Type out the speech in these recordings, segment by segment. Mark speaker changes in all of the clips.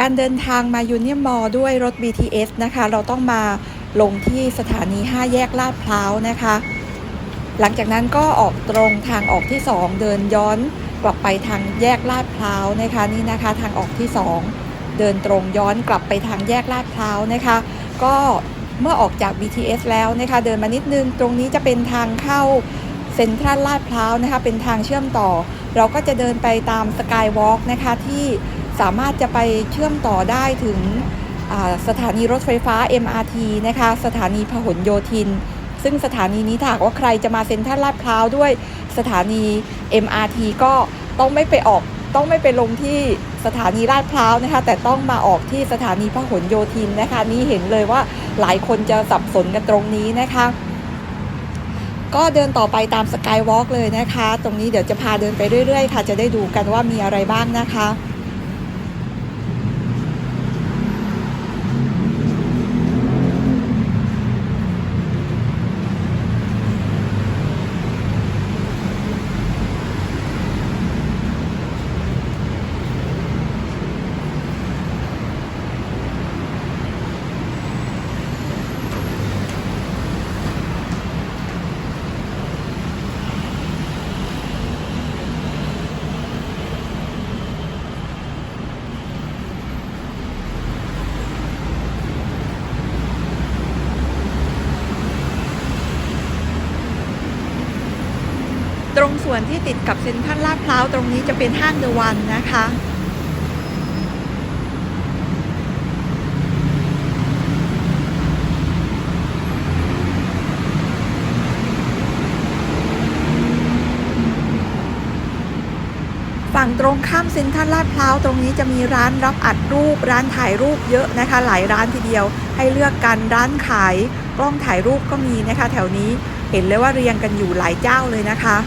Speaker 1: การเดินทางมายูเนียมมอด้วยรถ BTS นะคะ เราต้องมาลงที่สถานี 5 แยกลาดพร้าวนะคะ หลังจากนั้นก็ออกตรงทางออกที่ 2 เดินย้อนกลับไปทางแยกลาดพร้าวนะคะนี่นะคะทางออกที่ 2 เดินตรงย้อนกลับไปทางแยกลาดพร้าวนะคะ ก็เมื่อออกจาก BTS แล้วนะคะ เดินมานิดนึงตรงนี้จะเป็นทางเข้าเซ็นทรัลลาดพร้าวนะคะ เป็นทางเชื่อมต่อ เราก็จะเดินไปตามสกายวอล์กนะคะที่ สามารถจะไปเชื่อมต่อได้ถึงสถานีรถไฟฟ้า MRT นะคะ สถานีพหลโยธิน ซึ่งสถานีนี้ถ้าว่าใครจะมาเซ็นทรัลลาดพร้าวด้วยสถานี MRT ก็ต้องไม่ไปออกต้องไม่ไปลงที่สถานีลาดพร้าวนะคะ แต่ต้องมาออกที่สถานีพหลโยธินนะคะ นี่เห็นเลยว่าหลายคนจะสับสนกันตรงนี้นะคะ ก็เดินต่อไปตามสกายวอล์กเลยนะคะ ตรงนี้เดี๋ยวจะพาเดินไปเรื่อยๆ ค่ะ จะได้ดูกันว่ามีอะไรบ้างนะคะ ตรงส่วนที่ติดกับเซ็นทรัลลาดพร้าวตรงนี้จะเป็นห้างเดอะวันนะคะ ฝั่งตรงข้ามเซ็นทรัลลาดพร้าวตรงนี้จะมีร้านรับอัดรูป ร้านถ่ายรูปเยอะนะคะ หลายร้านทีเดียวให้เลือกกันร้านขายกล้องถ่ายรูปก็มีนะคะ แถวนี้เห็นเลยว่าเรียงกันอยู่หลายเจ้าเลยนะคะ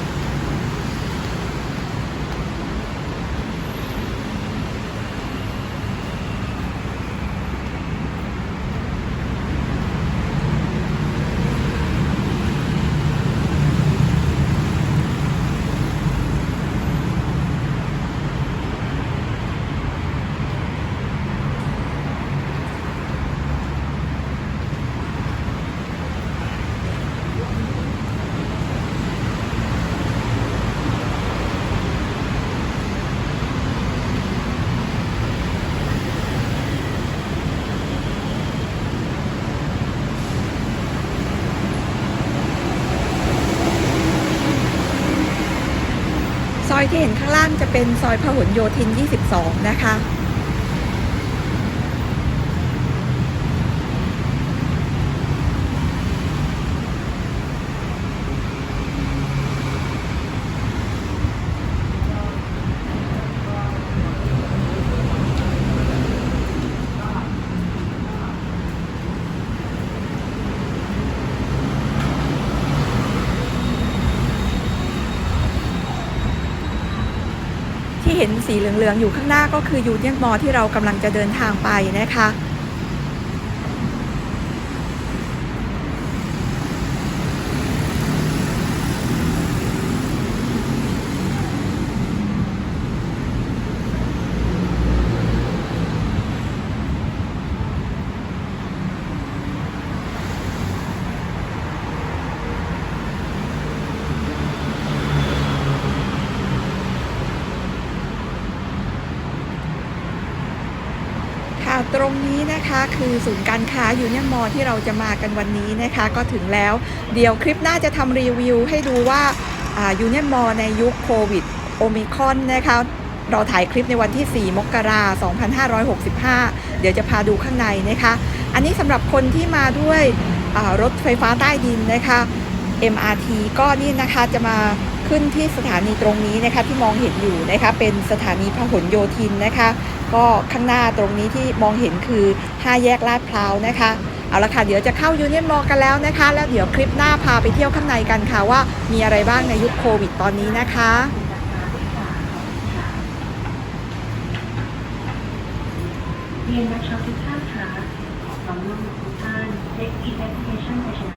Speaker 1: ที่เห็นข้างล่างจะเป็นซอยพหลโยธิน 22 นะคะ ที่เห็นสีเหลืองๆอยู่ข้างหน้าก็คือยูเนียนมอที่เรากำลังจะเดินทางไปนะคะ ค่ะ ตรงนี้นะคะคือศูนย์การค้ายูเนียนมอลที่เราจะมากันวันนี้นะคะก็ถึงแล้วเดี๋ยวคลิปหน้าจะทำรีวิวให้ดูว่ายูเนียนมอลในยุคโควิดโอมิคอนนะคะเราถ่ายคลิปในวันที่ 4 มกราคม 2565 เดี๋ยวจะพาดูข้างในนะคะ อันนี้สำหรับคนที่มาด้วยรถไฟฟ้าใต้ดินนะคะ MRT ก็นี่นะคะจะมา ขึ้นที่สถานีตรงนี้นะคะที่มองเห็นอยู่นะคะเป็นสถานีพหลโยธินนะคะ ก็ข้างหน้าตรงนี้ที่มองเห็นคือ 5 แยกลาดพร้าวนะคะเอาละค่ะเดี๋ยวจะเข้ายูเนียนมอกันแล้วนะคะ แล้วเดี๋ยวคลิปหน้าพาไปเที่ยวข้างในกันค่ะว่ามีอะไรบ้างในยุคโควิดตอนนี้นะคะ
Speaker 2: เรียนนักช็อปทุกท่านคะขอน้อมทุกท่านเช็คอินแอปพลิเคชันไปชนะ